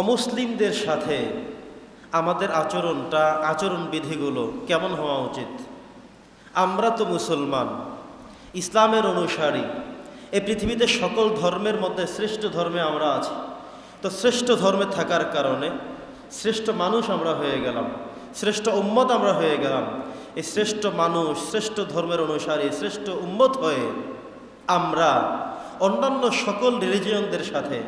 অমুসলিমদের সাথে আমাদের আচরণটা আচরণ বিধিগুলো কেমন হওয়া উচিত? আমরা তো মুসলমান, ইসলামের অনুসারী। এই পৃথিবীতে সকল ধর্মের মধ্যে শ্রেষ্ঠ ধর্মে আমরা আছি। তো শ্রেষ্ঠ ধর্মে থাকার কারণে শ্রেষ্ঠ মানুষ আমরা হয়ে গেলাম, শ্রেষ্ঠ উম্মত আমরা হয়ে গেলাম। এই শ্রেষ্ঠ মানুষ, শ্রেষ্ঠ ধর্মের অনুসারী, শ্রেষ্ঠ উম্মত হয়ে আমরা অন্যান্য সকল রিলিজিয়নদের সাথে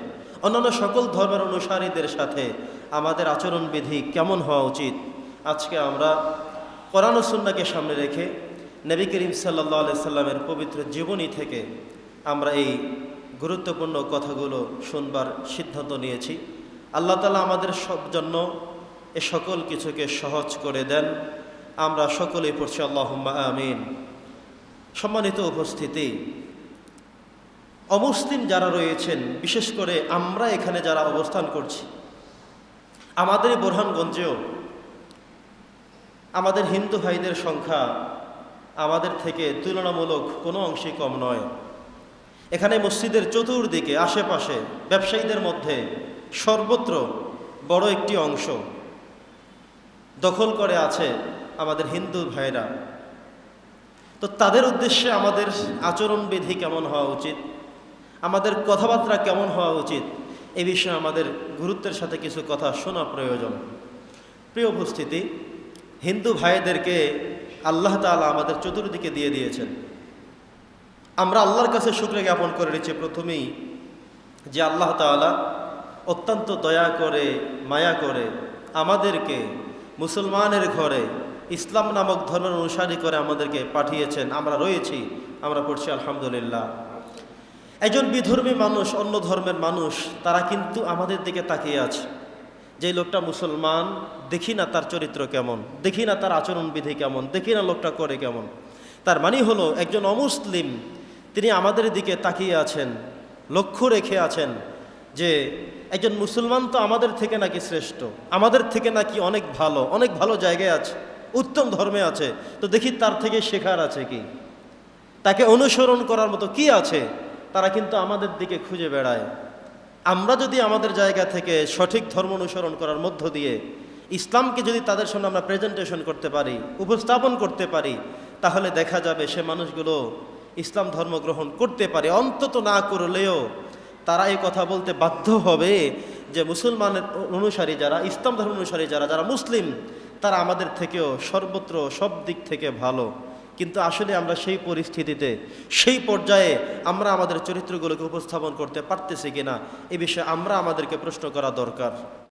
অন্যান্য সকল ধর্মের অনুসারীদের সাথে আমাদের আচরণবিধি কেমন হওয়া উচিত? আজকে আমরা কোরআন সামনে রেখে নবী করিম সাল্লাহ আলি সাল্লামের পবিত্র জীবনী থেকে আমরা এই গুরুত্বপূর্ণ কথাগুলো শুনবার সিদ্ধান্ত নিয়েছি। আল্লাহ তালা আমাদের সব জন্য এ সকল কিছুকে সহজ করে দেন। আমরা সকলেই পড়ছি আল্লাহ আমিন। সম্মানিত উপস্থিতি অমুসলিম যারা রয়েছেন, বিশেষ করে আমরা এখানে যারা অবস্থান করছি, আমাদের বোরহানগঞ্জেও আমাদের হিন্দু ভাইদের সংখ্যা আমাদের থেকে তুলনামূলক কোনো অংশে কম নয়। এখানে মসজিদের চতুর্দিকে, আশেপাশে ব্যবসায়ীদের মধ্যে সর্বত্র বড় একটি অংশ দখল করে আছে আমাদের হিন্দু ভাইরা। তো তাদের উদ্দেশ্যে আমাদের আচরণবিধি কেমন হওয়া উচিত? আমাদের কথাবার্তা কেমন হওয়া উচিত? এ বিষয়ে আমাদের গুরুত্বের সাথে কিছু কথা শোনা প্রয়োজন। প্রিয় উপস্থিতি, হিন্দু ভাইদেরকে আল্লাহ তালা আমাদের চতুর্দিকে দিয়ে দিয়েছেন। আমরা আল্লাহর কাছে শুক্রিয়া জ্ঞাপন করে নিচ্ছি প্রথমেই যে আল্লাহ তালা অত্যন্ত দয়া করে, মায়া করে আমাদেরকে মুসলমানের ঘরে ইসলাম নামক ধর্মের অনুসারী করে আমাদেরকে পাঠিয়েছেন। আমরা রয়েছি, আমরা পড়ছি আলহামদুলিল্লাহ। একজন বিধর্মী মানুষ, অন্য ধর্মের মানুষ, তারা কিন্তু আমাদের দিকে তাকিয়ে আছে। যে লোকটা মুসলমান, দেখি না তার চরিত্র কেমন, দেখি না তার আচরণবিধি কেমন, দেখি না লোকটা করে কেমন। তার মানে হলো, একজন অমুসলিম, তিনি আমাদের দিকে তাকিয়ে আছেন, লক্ষ্য রেখে আছেন যে একজন মুসলমান তো আমাদের থেকে নাকি শ্রেষ্ঠ, আমাদের থেকে নাকি অনেক ভালো অনেক ভালো জায়গায় আছে, উত্তম ধর্মে আছে। তো দেখি তার থেকে শেখার আছে কি? তাকে অনুসরণ করার মতো কি আছে? তারা কিন্তু আমাদের দিকে খুঁজে বেড়ায়। আমরা যদি আমাদের জায়গা থেকে সঠিক ধর্ম অনুসরণ করার মধ্য দিয়ে ইসলামকে যদি তাদের সামনে আমরা প্রেজেন্টেশন করতে পারি, উপস্থাপন করতে পারি, তাহলে দেখা যাবে সে মানুষগুলো ইসলাম ধর্ম গ্রহণ করতে পারে। অন্তত না করলেও তারা এই কথা বলতে বাধ্য হবে যে মুসলমানের অনুসারী যারা, ইসলাম ধর্ম অনুসারী যারা যারা মুসলিম, তারা আমাদের থেকেও সর্বত্র সব দিক থেকে ভালো। কিন্তু আসলে আমরা সেই পরিস্থিতিতে, সেই পর্যায়ে আমরা আমাদের চরিত্রগুলোকে উপস্থাপন করতে পারতেছি কিনা, এ বিষয়ে আমরা আমাদেরকে প্রশ্ন করা দরকার।